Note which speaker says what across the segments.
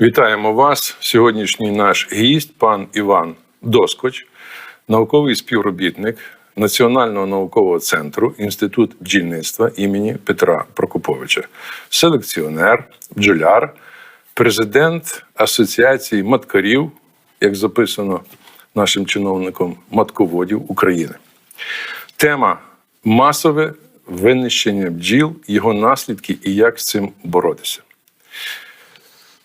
Speaker 1: Вітаємо вас. Сьогоднішній наш гість, пан Іван Доскоч, науковий співробітник Національного наукового центру Інститут бджільництва імені Петра Прокоповича, селекціонер, бджоляр, президент Асоціації маткарів, як записано нашим чиновником матководів України. Тема масове винищення бджіл, його наслідки і як з цим боротися.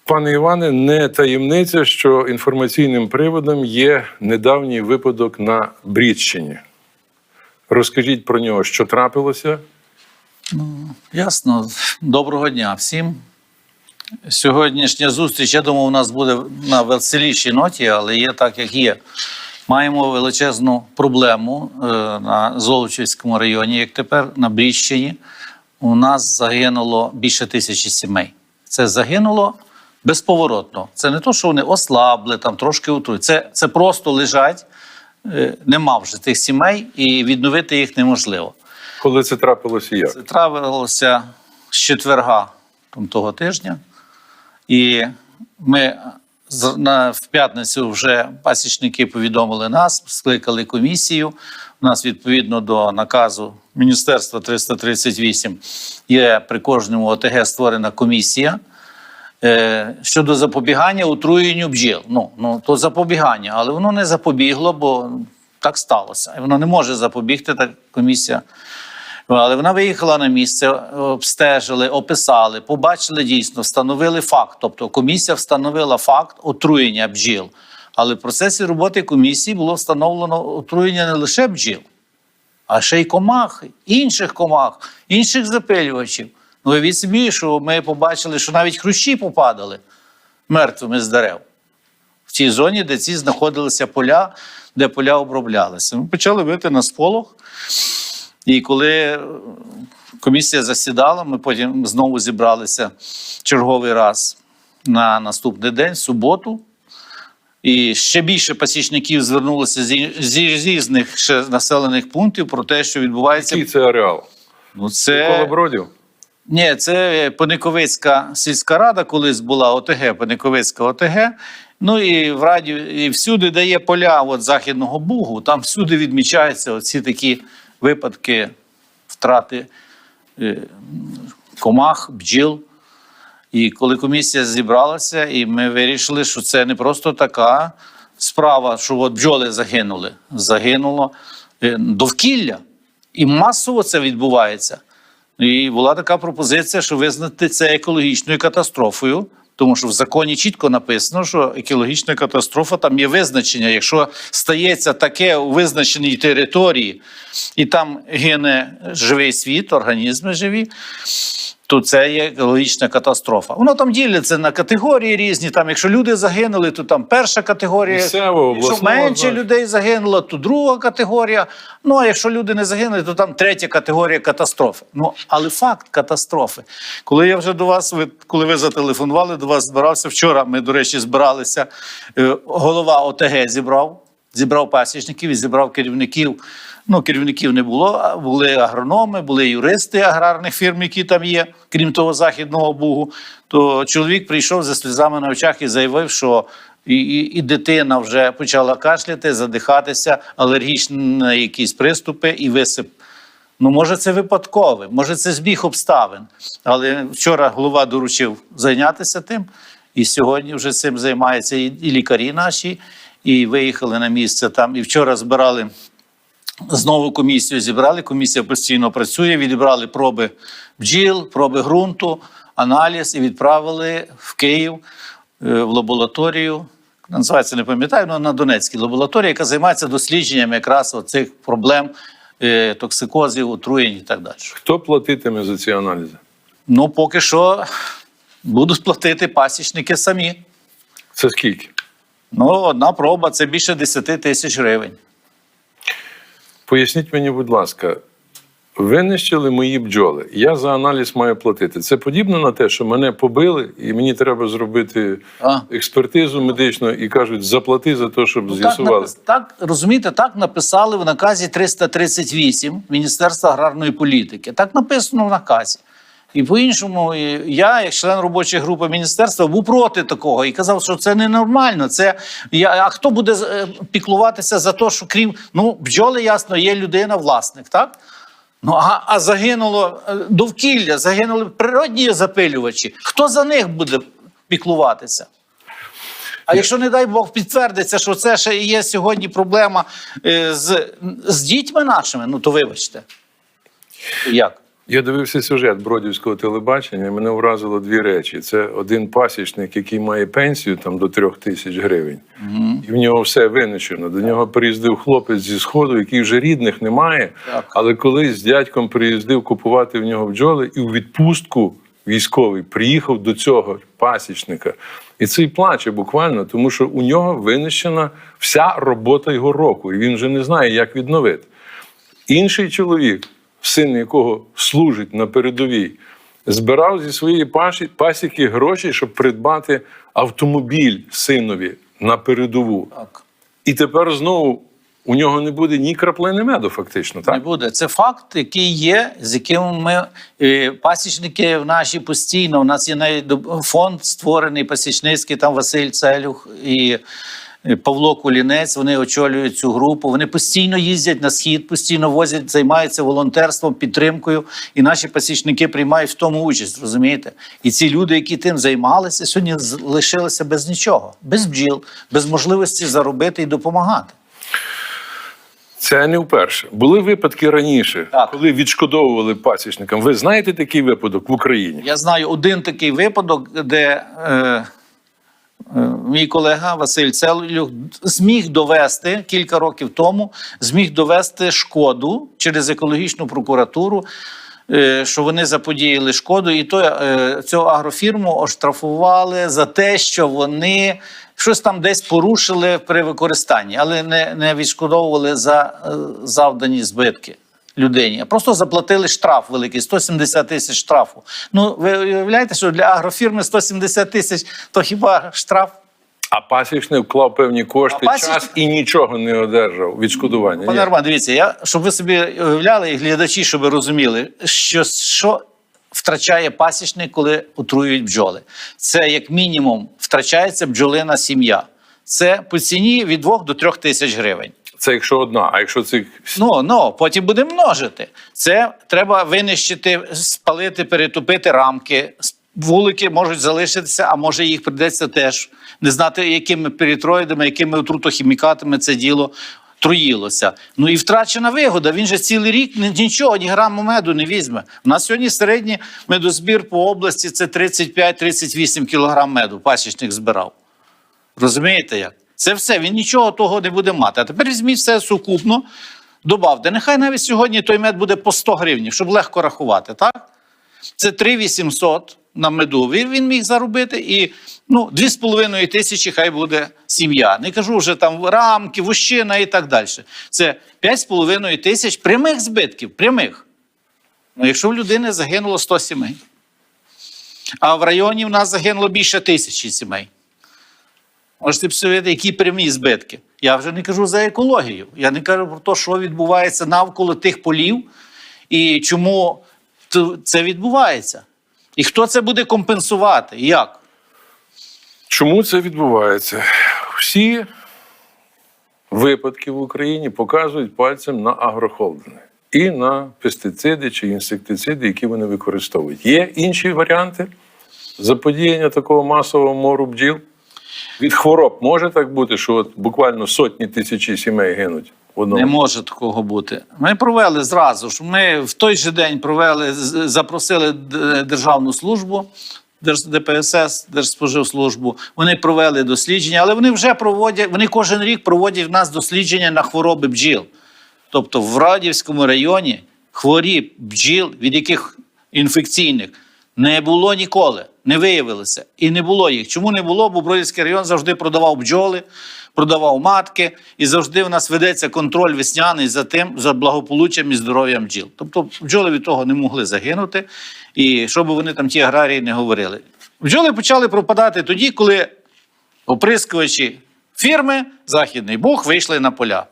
Speaker 1: Пане Іване, не таємниця, що інформаційним приводом є недавній випадок на Брідщині. Розкажіть про нього, що трапилося.
Speaker 2: Ясно. Доброго дня всім. Сьогоднішня зустріч, я думав, у нас буде на веселішій ноті, але є так, як є. Маємо величезну проблему е, на Золочівському районі, як тепер на Бріщині. У нас загинуло більше тисячі сімей. Це загинуло безповоротно. Це не то, що вони ослабли, там трошки отрують. Це, це просто лежать, е, нема вже тих сімей, і відновити їх неможливо.
Speaker 1: Коли це трапилося як?
Speaker 2: Це трапилося з четверга там, того тижня. І ми на, в п'ятницю вже пасічники повідомили нас, скликали комісію. У нас відповідно до наказу Міністерства 338 є при кожному ОТГ створена комісія. Е, щодо запобігання отруєнню бджіл. Ну, ну то запобігання, але воно не запобігло, бо так сталося. Воно не може запобігти, так комісія. Але вона виїхала на місце, обстежили, описали, побачили дійсно, встановили факт. Тобто комісія встановила факт отруєння бджіл. Але в процесі роботи комісії було встановлено отруєння не лише бджіл, а ще й комах, інших комах, інших запилювачів. Ну, уявіть собі, що ми побачили, що навіть хрущі попадали мертвими з дерев в тій зоні, де ці знаходилися поля, де поля оброблялися. Ми почали бити на сполох. І коли е, комісія засідала, ми потім знову зібралися черговий раз на наступний день, суботу. І ще більше пасічників звернулося зі, зі різних ще населених пунктів про те, що відбувається.
Speaker 1: Який це ареал?
Speaker 2: Ну,
Speaker 1: Це...
Speaker 2: це...
Speaker 1: Бродів?
Speaker 2: Ні, це Пониковицька сільська рада, колись була ОТГ, Пониковицька ОТГ. Ну і в раді, і всюди, де є поля от Західного Бугу, там всюди відмічаються оці такі випадки втрати е, комах, бджіл. І коли комісія зібралася, і ми вирішили, що це не просто така справа, що от бджоли загинули. Загинуло е, довкілля. І масово це відбувається. І була така пропозиція, що визнати це екологічною катастрофою, тому що в законі чітко написано, що екологічна катастрофа там є визначення. Якщо стається таке у визначеній території, і там гине живий світ, організми живі. То це є екологічна катастрофа. Воно там діляться на категорії різні. Там, якщо люди загинули, то там перша категорія.
Speaker 1: Місцево,
Speaker 2: якщо менше
Speaker 1: значення.
Speaker 2: людей загинуло, то друга категорія. Ну а якщо люди не загинули, то там третя категорія катастрофи. Ну але факт катастрофи. Коли я вже до вас, ви коли ви зателефонували, до вас збирався вчора. Ми, до речі, збиралися. е, Голова ОТГ зібрав, зібрав пасічників і зібрав керівників. Ну, керівників не було, були агрономи, були юристи аграрних фірм, які там є, крім того західного бугу. То чоловік прийшов зі сльозами на очах і заявив, що і, і, і дитина вже почала кашляти, задихатися, алергічні якісь приступи і висип. Ну, може, це випадкове, може, це збіг обставин. Але вчора голова доручив зайнятися тим, і сьогодні вже цим займаються і, і лікарі наші, і виїхали на місце там. І вчора збирали Знову комісію зібрали. Комісія постійно працює. Відібрали проби бджіл, проби ґрунту, аналіз і відправили в Київ е, в лабораторію. Називається не пам'ятаю, але на Донецькій лабораторії, яка займається дослідженням якраз цих проблем е, токсикозів, отруєнь і так далі.
Speaker 1: Хто платитиме за ці аналізи?
Speaker 2: Ну, поки що будуть платити пасічники самі.
Speaker 1: Це скільки?
Speaker 2: Ну, одна проба це більше 10 тисяч гривень.
Speaker 1: Поясніть мені, будь ласка, винищили мої бджоли. Я за аналіз маю платити. Це подібно на те, що мене побили, і мені треба зробити
Speaker 2: А.
Speaker 1: експертизу медичну і кажуть, заплати за те, щоб
Speaker 2: Ну,
Speaker 1: з'ясували.
Speaker 2: напис- так, розумієте, так написали в наказі 338 Міністерства аграрної політики. Так написано в наказі. І по-іншому, я, як член робочої групи міністерства, був проти такого і казав, що це ненормально. Це я, а хто буде е, піклуватися за те, що крім ну бджоли, ясно, є людина, власник, так? Ну а, а загинуло е, довкілля, загинули природні запилювачі. Хто за них буде піклуватися? А якщо, не дай Бог, підтвердиться, що це ще є сьогодні проблема е, з, з дітьми нашими, ну то вибачте. Як?
Speaker 1: Я дивився сюжет бродівського телебачення, і мене вразило дві речі. Це один пасічник, який має пенсію там до трьох тисяч гривень, і в нього все винищено. До нього приїздив хлопець зі сходу, який вже рідних немає.
Speaker 2: Так.
Speaker 1: Але колись з дядьком приїздив купувати в нього бджоли, і у відпустку військовий приїхав до цього пасічника. І цей плаче буквально, тому що у нього винищена вся робота його року, і він вже не знає, як відновити. Інший чоловік, син якого служить на передовій, збирав зі своєї пасіки гроші, щоб придбати автомобіль синові на передову.
Speaker 2: Так.
Speaker 1: І тепер знову у нього не буде ні краплини меду, фактично.
Speaker 2: Не буде. Це факт, який є, з яким ми е, пасічники в наші постійно. У нас є фонд створений пасічницький, там Василь Целюх і Павло Кулінець. Вони очолюють цю групу. Вони постійно їздять на схід, постійно возять, займаються волонтерством, підтримкою. І наші пасічники приймають в тому участь. Розумієте? І ці люди, які тим займалися, сьогодні з- лишилися без нічого, без бджіл, без можливості заробити і допомагати.
Speaker 1: Це не вперше. Були випадки раніше,
Speaker 2: Так.
Speaker 1: коли відшкодовували пасічникам. Ви знаєте такий випадок в Україні?
Speaker 2: Я знаю один такий випадок, де е, е, мій колега Василь Целюх зміг довести кілька років тому, зміг довести шкоду через екологічну прокуратуру. е, Що вони заподіяли шкоду, і то е, цю агрофірму оштрафували за те, що вони щось там десь порушили при використанні, але не, не відшкодовували за е, завдані збитки людині, а просто заплатили штраф великий 170 тисяч штрафу. Ну ви уявляєте, що для агрофірми 170 тисяч то хіба штраф?
Speaker 1: А пасічник вклав певні кошти,
Speaker 2: А пасічник-
Speaker 1: час і нічого не одержав відшкодування.
Speaker 2: Пане Роман, дивіться, я щоб ви собі уявляли, і глядачі, щоб ви розуміли, що, що втрачає пасічник, коли отруюють бджоли. Це як мінімум втрачається бджолина сім'я. Це по ціні від 2 до 3 тисяч гривень.
Speaker 1: Це якщо одна, а якщо цих
Speaker 2: Ну, ну, потім буде множити. Це треба винищити, спалити, перетопити рамки. Вулики можуть залишитися, а може їх прийдеться теж не знати, якими перітроїдами, якими отрутохімікатами це діло труїлося. Ну і втрачена вигода. Він же цілий рік нічого, ні граму меду не візьме. У нас сьогодні середній медозбір по області це 35-38 кілограм меду. Пасічник збирав. Розумієте як? Це все, він нічого того не буде мати. А тепер візьміть все сукупно, добавте. Нехай навіть сьогодні той мед буде по 100 гривень, щоб легко рахувати, так? Це 3 800 на меду. Він, він міг заробити і ну, 2,5 тисячі хай буде сім'я. Не кажу вже там рамки, вущина і так далі. Це 5,5 тисяч прямих збитків, прямих. Ну, якщо в людини загинуло 100 сімей, а в районі в нас загинуло більше тисячі сімей. Можете псувати, які прямі збитки. Я вже не кажу за екологію. Я не кажу про те, що відбувається навколо тих полів і чому це відбувається. І хто це буде компенсувати? Як?
Speaker 1: Чому це відбувається? Всі випадки в Україні показують пальцем на агрохолдинги і на пестициди чи інсектициди, які вони використовують. Є інші варіанти заподіяння такого масового мору бджіл? Від хвороб може так бути, що от буквально сотні тисячі сімей гинуть в.
Speaker 2: Не може такого бути. Ми провели зразу ж. Ми в той же день провели, запросили Державну службу, ДПСС, Держспоживслужбу. Вони провели дослідження, але вони вже проводять, вони кожен рік проводять в нас дослідження на хвороби бджіл. Тобто в Радівському районі хворі бджіл, від яких інфекційних не було ніколи, не виявилося. І не було їх. Чому не було? Бо Бродівський район завжди продавав бджоли, продавав матки, і завжди в нас ведеться контроль весняний за тим, за благополуччям і здоров'ям бджіл. Тобто бджоли від того не могли загинути, і що би вони там ті аграрії не говорили. Бджоли почали пропадати тоді, коли оприскувачі фірми Західний Буг вийшли на поля.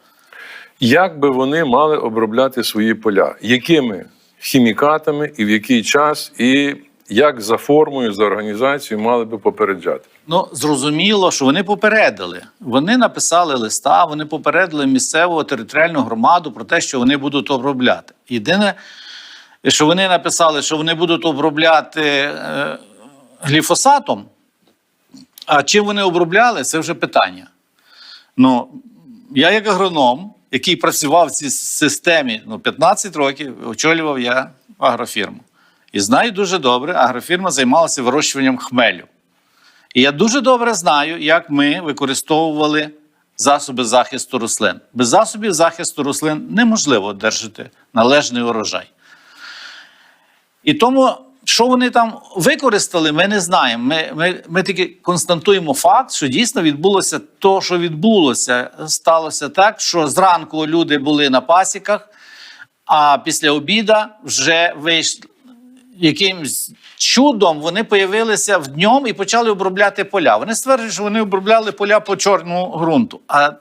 Speaker 1: Як би вони мали обробляти свої поля? Якими хімікатами і в який час, і як за формою, за організацією мали би попереджати.
Speaker 2: Ну, зрозуміло, що вони попередили. Вони написали листа, вони попередили місцеву територіальну громаду про те, що вони будуть обробляти. Єдине, що вони написали, що вони будуть обробляти е, гліфосатом. А чим вони обробляли, це вже питання. Ну, я як агроном, який працював в цій системі ну, 15 років, очолював я агрофірму. І знаю дуже добре, агрофірма займалася вирощуванням хмелю. І я дуже добре знаю, як ми використовували засоби захисту рослин. Без засобів захисту рослин неможливо одержати належний урожай. І тому, що вони там використали, ми не знаємо. Ми, ми, ми тільки констатуємо факт, що дійсно відбулося то, що відбулося. Сталося так, що зранку люди були на пасіках, а після обіда вже вийшли якимсь чудом вони появилися в днем і почали обробляти поля. Вони стверджують, що вони обробляли поля по чорному ґрунту. А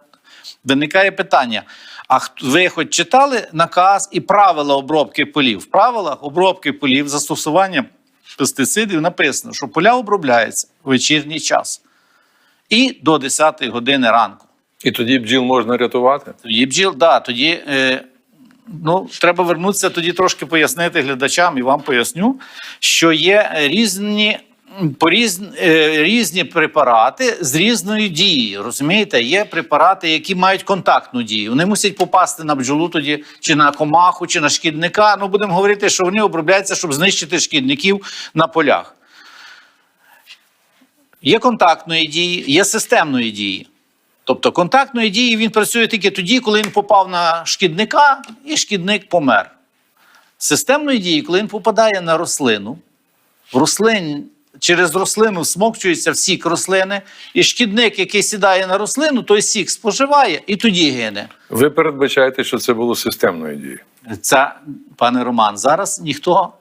Speaker 2: виникає питання: а ви хоч читали наказ і правила обробки полів? В правилах обробки полів застосування пестицидів написано, що поля обробляються в вечірній час і до 10 години ранку.
Speaker 1: І тоді бджіл можна рятувати.
Speaker 2: Тоді бджіл, да, тоді е, ну, треба вернутися тоді трошки пояснити глядачам і вам поясню, що є різні. м, По різ, е, різні препарати з різною дією. Розумієте, є препарати, які мають контактну дію. Вони мусять попасти на бджолу тоді, чи на комаху, чи на шкідника. Ну, будемо говорити, що вони обробляються, щоб знищити шкідників на полях. Є контактної дії, є системної дії. Тобто контактної дії він працює тільки тоді, коли він попав на шкідника, і шкідник помер. Системної дії, коли він попадає на рослину, рослин, через рослину всмокчується в сік рослини, і шкідник, який сідає на рослину, той сік споживає і тоді гине.
Speaker 1: Ви передбачаєте, що це було системною дією.
Speaker 2: Це, пане Роман, зараз ніхто,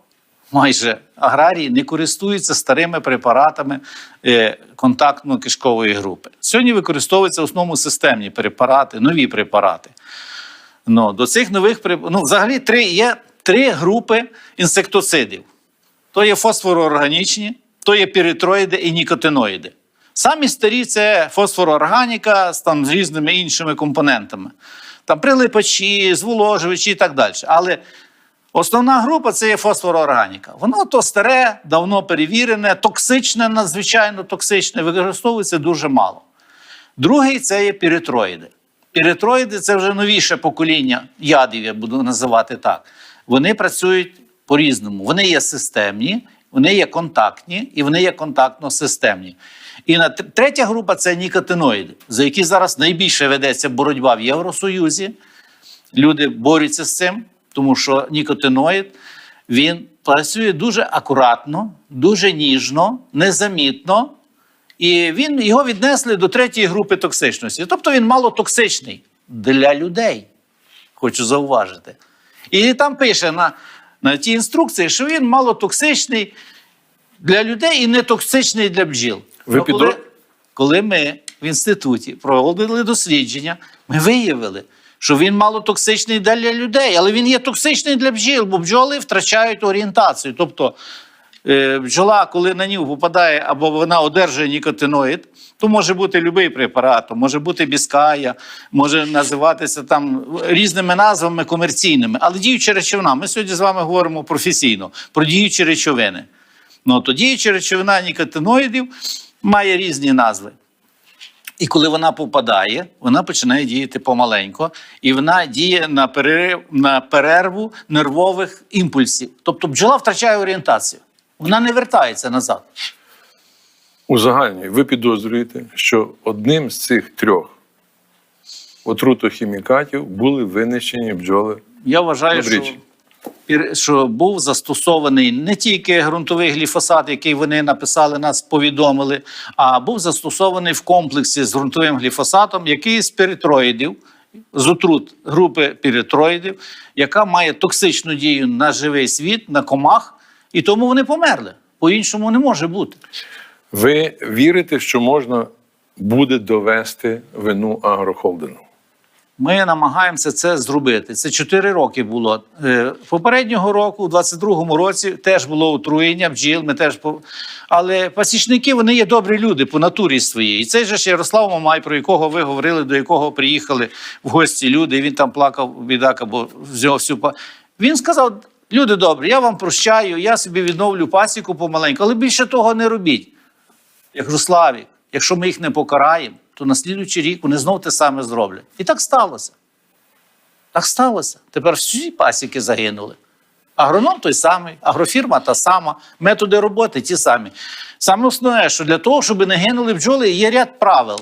Speaker 2: майже аграрії, не користується старими препаратами е, контактно-кишкової групи. Сьогодні використовуються в основному системні препарати, нові препарати. Ну, до цих нових ну, взагалі три, є три групи інсектоцидів: то є фосфороорганічні, то є піритроїди і нікотиноїди. Самі старі це фосфороорганіка з, там, з різними іншими компонентами. Там прилипачі, зволожувачі і так далі. Але основна група це є фосфороорганіка. Воно то старе, давно перевірене, токсичне, надзвичайно токсичне, використовується дуже мало. Другий це є піритроїди. Піритроїди це вже новіше покоління ядів, я буду називати так. Вони працюють по-різному. Вони є системні, вони є контактні і вони є контактно-системні. І на третя група це нікотиноїди, за які зараз найбільше ведеться боротьба в Євросоюзі. Люди борються з цим, тому що нікотиноїд він працює дуже акуратно, дуже ніжно, незамітно. І він його віднесли до третьої групи токсичності. Тобто він малотоксичний для людей, хочу зауважити. І там пише на, на тій інструкції, що він малотоксичний для людей і не токсичний для бджіл.
Speaker 1: Ви
Speaker 2: Ну, коли, коли ми в інституті проводили дослідження, ми виявили, що він малотоксичний для людей, але він є токсичний для бджіл, бо бджоли втрачають орієнтацію. Тобто е, бджола, коли на нього попадає або вона одержує нікотиноїд, то може бути будь-який препарат, може бути біская, може називатися там різними назвами комерційними, але діюча речовина. Ми сьогодні з вами говоримо професійно про діючі речовини. Ну, то діюча речовина нікотиноїдів має різні назви. І коли вона попадає, вона починає діяти помаленько, і вона діє на перерив, на перерву нервових імпульсів. Тобто бджола втрачає орієнтацію. Вона не вертається назад.
Speaker 1: Узагальнюю, ви підозрюєте, що одним з цих трьох отрутохімікатів були винищені бджоли.
Speaker 2: Я вважаю, що, що був застосований не тільки ґрунтовий гліфосат, який вони написали, нас повідомили, а був застосований в комплексі з ґрунтовим гліфосатом, який з піритроїдів, з отрут групи піритроїдів, яка має токсичну дію на живий світ, на комах, і тому вони померли. По-іншому не може бути.
Speaker 1: Ви вірите, що можна буде довести вину агрохолдингу?
Speaker 2: Ми намагаємося це зробити. Це 4 роки було. Е, Попереднього року, у 22-му році, теж було отруєння бджіл. Ми теж. Але пасічники вони є добрі люди по натурі своїй. І цей же ж Ярослав Мамай, про якого ви говорили, до якого приїхали в гості люди. і Він там плакав, бідака, бо взяв всю па- Він сказав: люди добрі, я вам прощаю, я собі відновлю пасіку помаленьку, але більше того не робіть. Я кажу, Славік, якщо ми їх не покараємо, то на слідуючий рік вони знов те саме зроблять. І так сталося. Так сталося. Тепер всі пасіки загинули. Агроном той самий, агрофірма та сама, методи роботи ті самі. Саме основне, що для того, щоб не гинули бджоли, є ряд правил.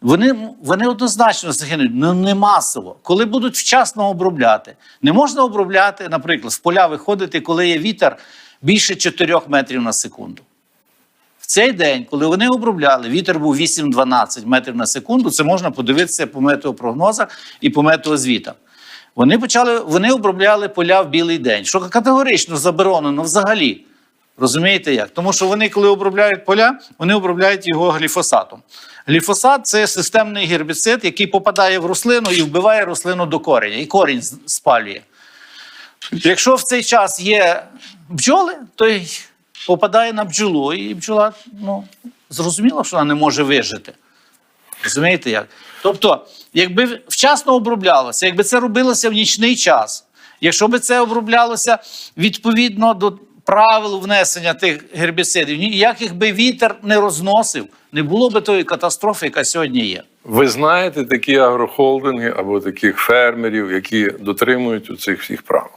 Speaker 2: Вони, вони однозначно загинуть, але не масово. Коли будуть вчасно обробляти. Не можна обробляти, наприклад, в поля виходити, коли є вітер більше 4 метрів на секунду. Цей день, коли вони обробляли, вітер був 8-12 метрів на секунду. Це можна подивитися по метеопрогнозах і по метеозвітах. Вони почали, вони обробляли поля в білий день, що категорично заборонено взагалі. Розумієте як? Тому що вони, коли обробляють поля, вони обробляють його гліфосатом. Гліфосат це системний гербіцид, який попадає в рослину і вбиває рослину до кореня, і корінь спалює. Якщо в цей час є бджоли, то й попадає на бджолу, і бджола, ну, зрозуміло, що вона не може вижити. Розумієте як? Тобто, якби вчасно оброблялося, якби це робилося в нічний час, якщо би це оброблялося відповідно до правил внесення тих гербіцидів, ніяких би вітер не розносив, не було би тої катастрофи, яка сьогодні є.
Speaker 1: Ви знаєте такі агрохолдинги або таких фермерів, які дотримують у цих всіх правил?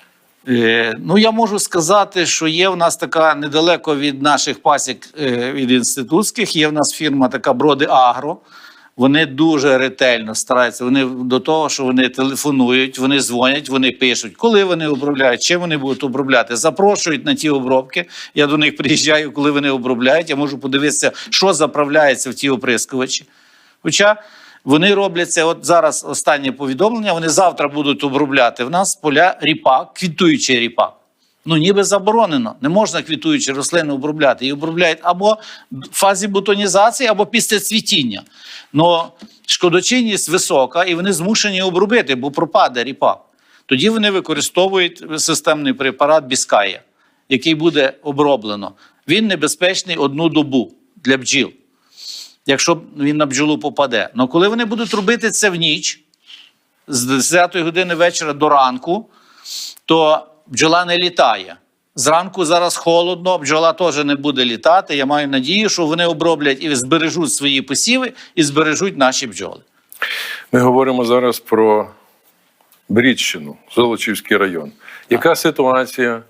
Speaker 2: Е, ну, я можу сказати, що є в нас така недалеко від наших пасік е, від інститутських, є в нас фірма така Броди Агро. Вони дуже ретельно стараються. Вони до того, що вони телефонують, вони дзвонять, вони пишуть, коли вони обробляють, чим вони будуть обробляти. Запрошують на ті обробки. Я до них приїжджаю, коли вони обробляють. Я можу подивитися, що заправляється в ті оприскувачі. Хоча вони роблять це, от зараз останнє повідомлення, вони завтра будуть обробляти в нас поля ріпак, квітуючий ріпак. Ну, ніби заборонено. Не можна квітуючі рослини обробляти. І обробляють або в фазі бутонізації, або після цвітіння. Но шкодочинність висока, і вони змушені обробити, бо пропаде ріпак. Тоді вони використовують системний препарат Біская, який буде оброблено. Він небезпечний одну добу для бджіл якщо він на бджолу попаде. Але коли вони будуть робити це в ніч, з 10 години вечора до ранку, то бджола не літає. Зранку зараз холодно, бджола теж не буде літати. Я маю надію, що вони оброблять і збережуть свої посіви, і збережуть наші бджоли.
Speaker 1: Ми говоримо зараз про Брідщину, Золочівський район. Яка ситуація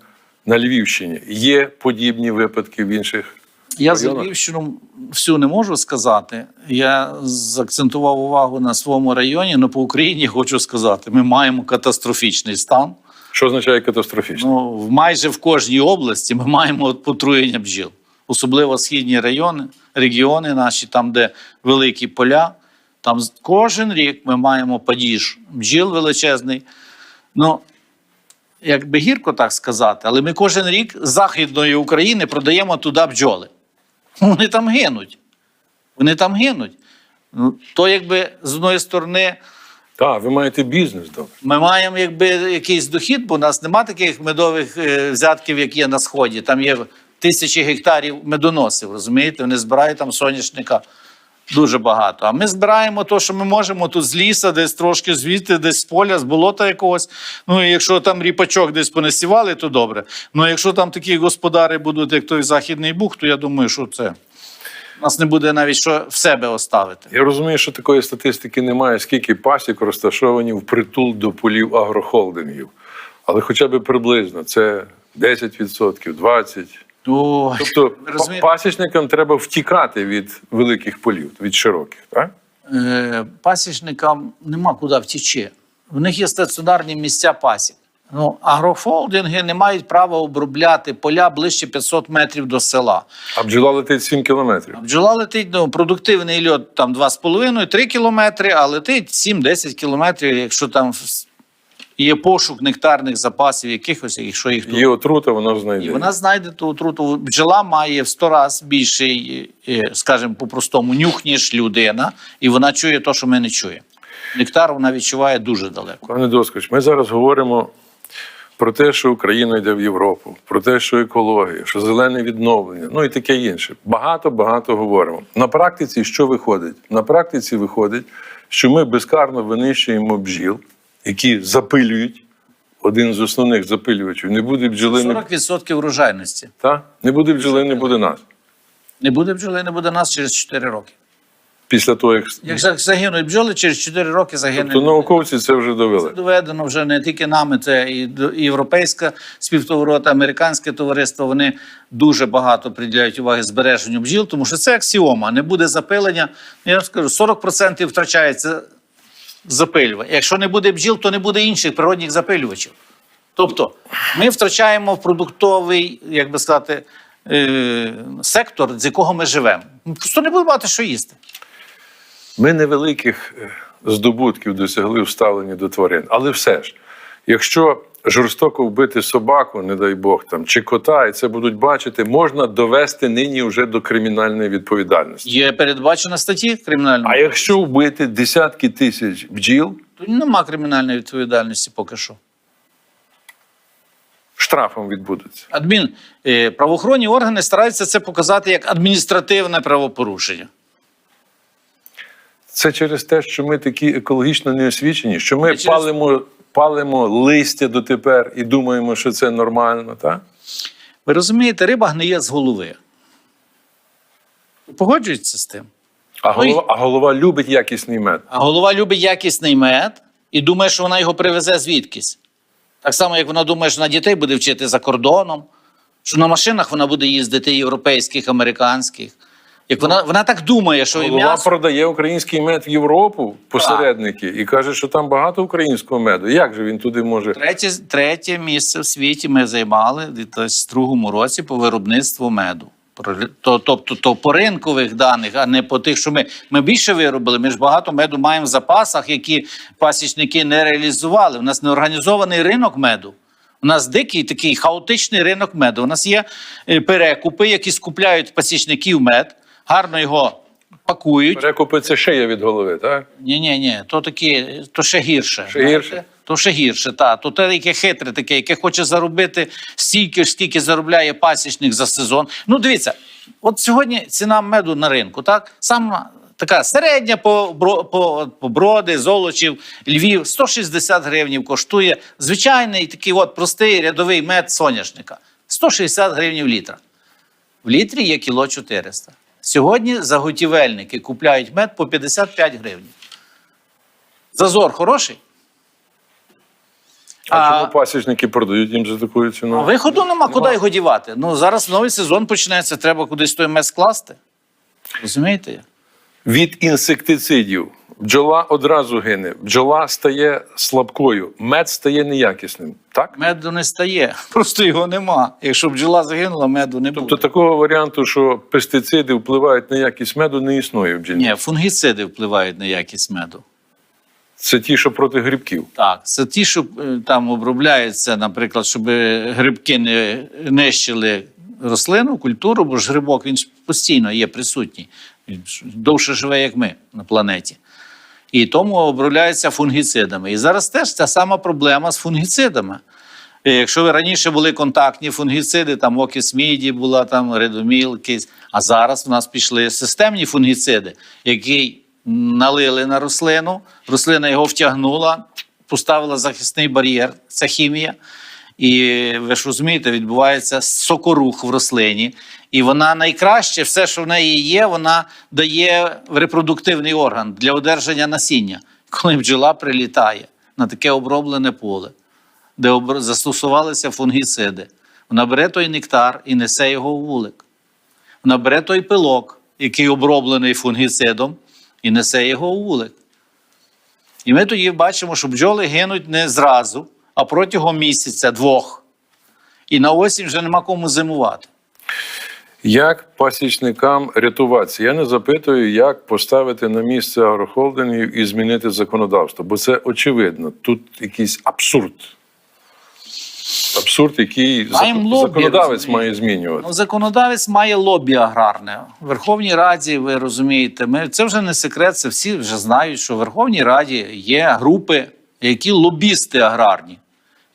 Speaker 1: на Львівщині? Є подібні випадки в інших?
Speaker 2: Я за? Львівщину всю не можу сказати. Я заакцентував увагу на своєму районі, але по Україні хочу сказати: ми маємо катастрофічний стан.
Speaker 1: Що означає катастрофічно?
Speaker 2: Ну, в майже в кожній області ми маємо от потруєння бджіл, особливо східні райони, регіони наші, там, де великі поля. Там кожен рік ми маємо падіж бджіл величезний. Ну, як би гірко так сказати, але ми кожен рік з Західної України продаємо туди бджоли. Вони там гинуть. Вони там гинуть. Ну, то, якби з одної сторони.
Speaker 1: Так, ви маєте бізнес добре.
Speaker 2: Ми маємо якби якийсь дохід, бо у нас нема таких медових е, взятків, як є на сході. Там є тисячі гектарів медоносів, розумієте? Вони збирають там соняшника дуже багато. А ми збираємо те, що ми можемо тут з ліса, десь трошки звідти, десь з поля, з болота якогось. Ну якщо там ріпачок десь понасівали, то добре. Ну якщо там такі господари будуть, як той Західний Буг, то я думаю, що це. У нас не буде навіть що в себе оставити.
Speaker 1: Я розумію, що такої статистики немає, скільки пасік розташовані в притул до полів агрохолдингів. Але хоча б приблизно це 10%, 20%.
Speaker 2: Ой,
Speaker 1: Тобто
Speaker 2: ви
Speaker 1: пасічникам треба втікати від великих полів, від широких, так?
Speaker 2: е, пасічникам нема куди втічи. В них є стаціонарні місця пасік. Ну, агрофолдинги не мають права обробляти поля ближче 500 метрів до села.
Speaker 1: А бджола летить 7 кілометрів.
Speaker 2: А Бджола летить, ну, продуктивний льот там 2,5-3 кілометри, а летить 7-10 кілометрів, якщо там є пошук нектарних запасів якихось, якщо їх тут
Speaker 1: Є отрута, вона знайде.
Speaker 2: і вона знайде ту отруту. Бджола має в 100 раз більший, е, скажімо, по-простому, нюх, ніж людина, і вона чує те, що ми не чуємо. Нектар вона відчуває дуже далеко.
Speaker 1: Пане Доскоч, ми зараз говоримо про те, що Україна йде в Європу, про те, що екологія, що зелене відновлення, ну і таке інше. Багато багато говоримо. На практиці що виходить? На практиці виходить, що ми безкарно винищуємо бджіл, які запилюють. Один з основних запилювачів. Не буде бджоли, не,
Speaker 2: 40% урожайності.
Speaker 1: та? не буде бджоли, не буде нас.
Speaker 2: Не буде бджоли, не буде нас через 4 роки.
Speaker 1: Після того, як
Speaker 2: Як загинуть бджоли, через 4 роки загине.
Speaker 1: тобто науковці це вже довели.
Speaker 2: Це доведено вже не тільки нами, це і європейська співтоварота, американське товариство. Вони дуже багато приділяють уваги збереженню бджіл, тому що це аксіома. Не буде запилення. Я вам скажу, 40% втрачається запилювання. Якщо не буде бджіл, то не буде інших природних запилювачів. Тобто ми втрачаємо продуктовий, як би сказати, е- сектор, з якого ми живемо. Просто не буде мати що їсти.
Speaker 1: Ми невеликих е, здобутків досягли вставлені до тварин, але все ж, якщо жорстоко вбити собаку, не дай Бог, там чи кота, і це будуть бачити, можна довести нині вже до кримінальної відповідальності.
Speaker 2: Є передбачена статті кримінального.
Speaker 1: А якщо вбити десятки тисяч бджіл,
Speaker 2: То нема кримінальної відповідальності поки що.
Speaker 1: штрафом відбудеться.
Speaker 2: Адмін е, правоохоронні органи стараються це показати як адміністративне правопорушення.
Speaker 1: Це через те, що ми такі екологічно неосвічені, що ми
Speaker 2: через-
Speaker 1: палимо, палимо листя дотепер і думаємо, що це нормально, так?
Speaker 2: Ви розумієте, риба гниє з голови. Ви Погоджуєтеся з тим?
Speaker 1: А
Speaker 2: Ну
Speaker 1: голова, а голова любить якісний мед.
Speaker 2: А голова любить якісний мед і думає, що вона його привезе звідкись. Так само, як вона думає, що на дітей буде вчити за кордоном, що на машинах вона буде їздити європейських, американських. Як вона, вона так думає, що
Speaker 1: Голова
Speaker 2: м'ясо.
Speaker 1: продає український мед в Європу, посередники, і каже, що там багато українського меду. Як же він туди може?
Speaker 2: Третє, третє місце в світі ми займали в 2002 році по виробництву меду. То, тобто то по ринкових даних, а не по тих, що ми, ми більше виробили. Ми ж багато меду маємо в запасах, які пасічники не реалізували. У нас не організований ринок меду. У нас дикий такий хаотичний ринок меду. У нас є е, перекупи, які скупляють пасічників мед, гарно його пакують.
Speaker 1: Перекупи це шия від голови, так?
Speaker 2: Ні, ні, ні, то такі, то ще гірше.
Speaker 1: Ще гірше?
Speaker 2: То ще гірше, так. То те, яке хитре таке, яке хоче заробити стільки ж, скільки заробляє пасічник за сезон. Ну, дивіться, от сьогодні ціна меду на ринку, так? Сама така середня по, по, по броди, золочів, львів, 160 гривень коштує. Звичайний такий от простий рядовий мед соняшника. 160 гривень літра. В літрі є кіло 400. Сьогодні заготівельники купляють мед по 55 гривень. Зазор хороший.
Speaker 1: А,
Speaker 2: А-
Speaker 1: чому пасічники продають їм за таку ціну?
Speaker 2: А виходу нема, куди його дівати. Ну зараз новий сезон починається, треба кудись той мед скласти. Розумієте?
Speaker 1: Від інсектицидів бджола одразу гине, бджола стає слабкою, мед стає неякісним. Так?
Speaker 2: Меду не стає, просто його нема. Якщо бджола загинула, меду не буде.
Speaker 1: Тобто такого варіанту, що пестициди впливають на якість меду, не існує в бджільні.
Speaker 2: Ні, фунгіциди впливають на якість меду.
Speaker 1: Це ті, що проти грибків.
Speaker 2: Так, це ті, що е, там обробляються, наприклад, щоб грибки не нищили рослину, культуру, бо ж грибок він постійно є присутній. Довше живе, як ми на планеті. І тому обробляються фунгіцидами. І зараз теж ця сама проблема з фунгіцидами. Якщо ви раніше були контактні фунгіциди, там окис міді була, там редоміл, якийсь, а зараз в нас пішли системні фунгіциди, які налили на рослину, рослина його втягнула, поставила захисний бар'єр, це хімія. І ви ж розумієте, відбувається сокорух в рослині, і вона найкраще, все, що в неї є, вона дає в репродуктивний орган для одержання насіння, коли бджола прилітає на таке оброблене поле, де застосувалися фунгіциди. Вона бере той нектар і несе його у вулик. Вона бере той пилок, який оброблений фунгіцидом, і несе його у вулик. І ми тоді бачимо, що бджоли гинуть не зразу, а протягом місяця, двох. І на осінь вже нема кому зимувати.
Speaker 1: Як пасічникам рятуватися? Я не запитую, як поставити на місце агрохолдингів і змінити законодавство, бо це очевидно. Тут якийсь абсурд. абсурд, який
Speaker 2: Маємо
Speaker 1: зак-
Speaker 2: лобі,
Speaker 1: законодавець має змінювати.
Speaker 2: Ну, законодавець має лобі аграрне. В Верховній Раді, ви розумієте, ми, це вже не секрет, це всі вже знають, що в Верховній Раді є групи, які лобісти аграрні,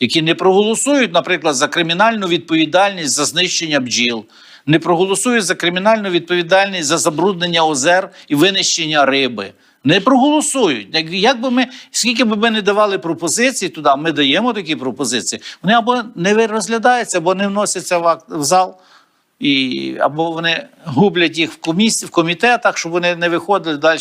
Speaker 2: які не проголосують, наприклад, за кримінальну відповідальність за знищення бджіл, не проголосують за кримінальну відповідальність за забруднення озер і винищення риби. Не проголосують. Як, як би ми, скільки би ми не давали пропозицій туди, ми даємо такі пропозиції, вони або не розглядаються, або не вносяться в, акт, в зал, і, або вони гублять їх в, комісі, в комітетах, щоб вони не виходили далі.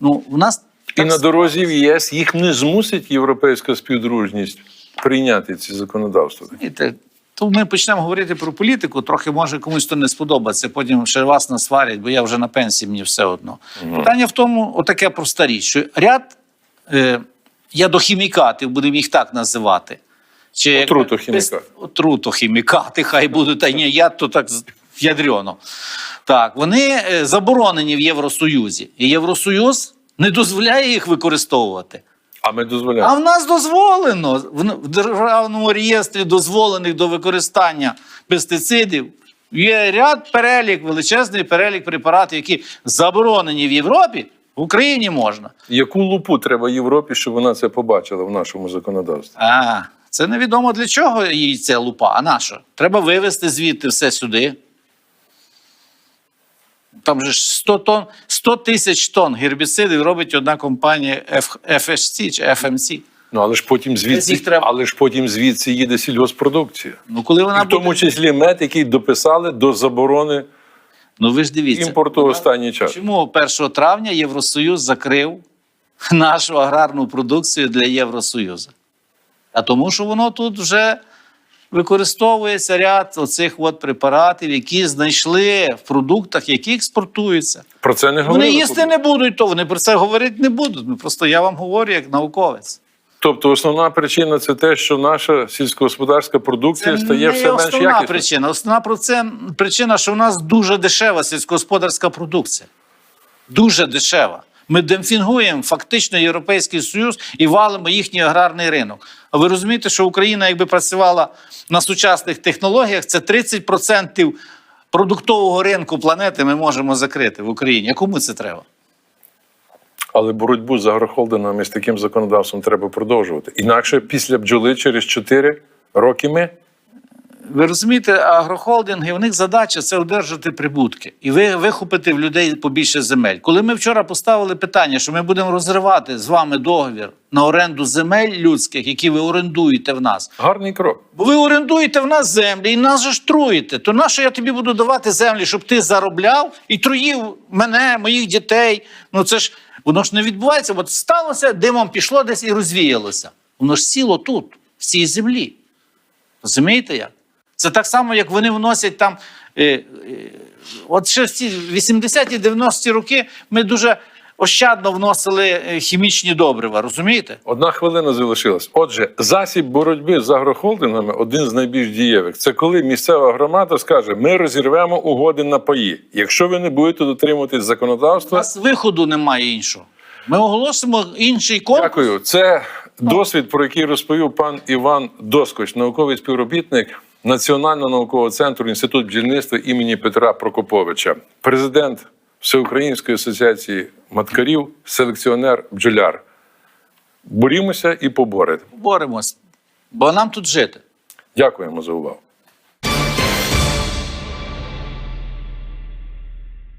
Speaker 2: Ну, у нас
Speaker 1: І
Speaker 2: так
Speaker 1: на дорозі в ЄС їх не змусить європейська співдружність прийняти ці законодавства.
Speaker 2: Знаєте, то ми почнемо говорити про політику, трохи може комусь то не сподобається, потім ще вас насварять, бо я вже на пенсії, мені все одно. Питання в тому, отаке проста річ, що ряд е, ядохімікатів, будемо їх так називати. Чи
Speaker 1: Отрутохімікати.
Speaker 2: Отрутохімікати, хай будуть, та ні, яд то так ядрено. Так, вони е, заборонені в Євросоюзі. І Євросоюз не дозволяє їх використовувати.
Speaker 1: А ми
Speaker 2: А в нас дозволено в державному реєстрі дозволених до використання пестицидів. Є ряд перелік, величезний перелік препаратів, які заборонені в Європі, в Україні можна.
Speaker 1: Яку лупу треба Європі, щоб вона це побачила в нашому законодавстві?
Speaker 2: А, це невідомо для чого їй ця лупа. А на що? Треба вивезти звідти все сюди. Там же ж 100 тонн, 100 тисяч тонн гербіцидів робить одна компанія FSC чи FMC.
Speaker 1: Ну але ж потім звідси,
Speaker 2: треба.
Speaker 1: але ж потім звідси їде сільгоспродукція.
Speaker 2: Ну, коли
Speaker 1: І
Speaker 2: вона
Speaker 1: в тому
Speaker 2: буде...
Speaker 1: числі мед, який дописали до заборони
Speaker 2: Ну ви ж дивіться.
Speaker 1: імпорту в останній час.
Speaker 2: Чому 1 травня Євросоюз закрив нашу аграрну продукцію для Євросоюзу? А тому, що воно тут вже використовується ряд оцих от препаратів, які знайшли в продуктах, які експортуються.
Speaker 1: Про це не
Speaker 2: Вони їсти не будуть, то вони про це говорити не будуть. Ну просто я вам говорю як науковець.
Speaker 1: Тобто основна причина це те, що наша сільськогосподарська продукція стає
Speaker 2: не
Speaker 1: все менш
Speaker 2: основна
Speaker 1: якісною.
Speaker 2: причина. Основна про це причина, що в нас дуже дешева сільськогосподарська продукція. Дуже дешева. Ми демпінгуємо фактично Європейський Союз і валимо їхній аграрний ринок. А ви розумієте, що Україна, якби працювала на сучасних технологіях, це 30% продуктового ринку планети ми можемо закрити в Україні. Кому це треба?
Speaker 1: Але боротьбу з агрохолдингами з таким законодавством треба продовжувати. Інакше після бджоли через 4 роки ми
Speaker 2: Ви розумієте, агрохолдинги, у них задача це одержати прибутки і ви вихопити в людей побільше земель. Коли ми вчора поставили питання, що ми будемо розривати з вами договір на оренду земель людських, які ви орендуєте в нас.
Speaker 1: гарний крок.
Speaker 2: Бо ви орендуєте в нас землі і нас же ж труїте. То нащо я тобі буду давати землі, щоб ти заробляв і труїв мене, моїх дітей? Ну це ж воно ж не відбувається. От сталося, димом пішло десь і розвіялося. Воно ж сіло тут, в цій землі. Розумієте як? Це так само, як вони вносять там. Е, е, от ще в ці 80-ті 90-ті роки ми дуже ощадно вносили е, хімічні добрива, розумієте?
Speaker 1: Одна хвилина залишилась. Отже, засіб боротьби з агрохолдингами один з найбільш дієвих. Це коли місцева громада скаже: ми розірвемо угоди на паї. Якщо ви не будете дотримуватись законодавства, У
Speaker 2: нас виходу немає іншого. Ми оголосимо інший конкурс.
Speaker 1: Дякую. Це досвід, про який розповів пан Іван Доскоч, науковий співробітник Національного наукового центру Інститут бджільництва імені Петра Прокоповича, президент Всеукраїнської асоціації маткарів, селекціонер бджоляр. Борімося і поборемо.
Speaker 2: Боремось, бо нам тут жити.
Speaker 1: Дякуємо за увагу.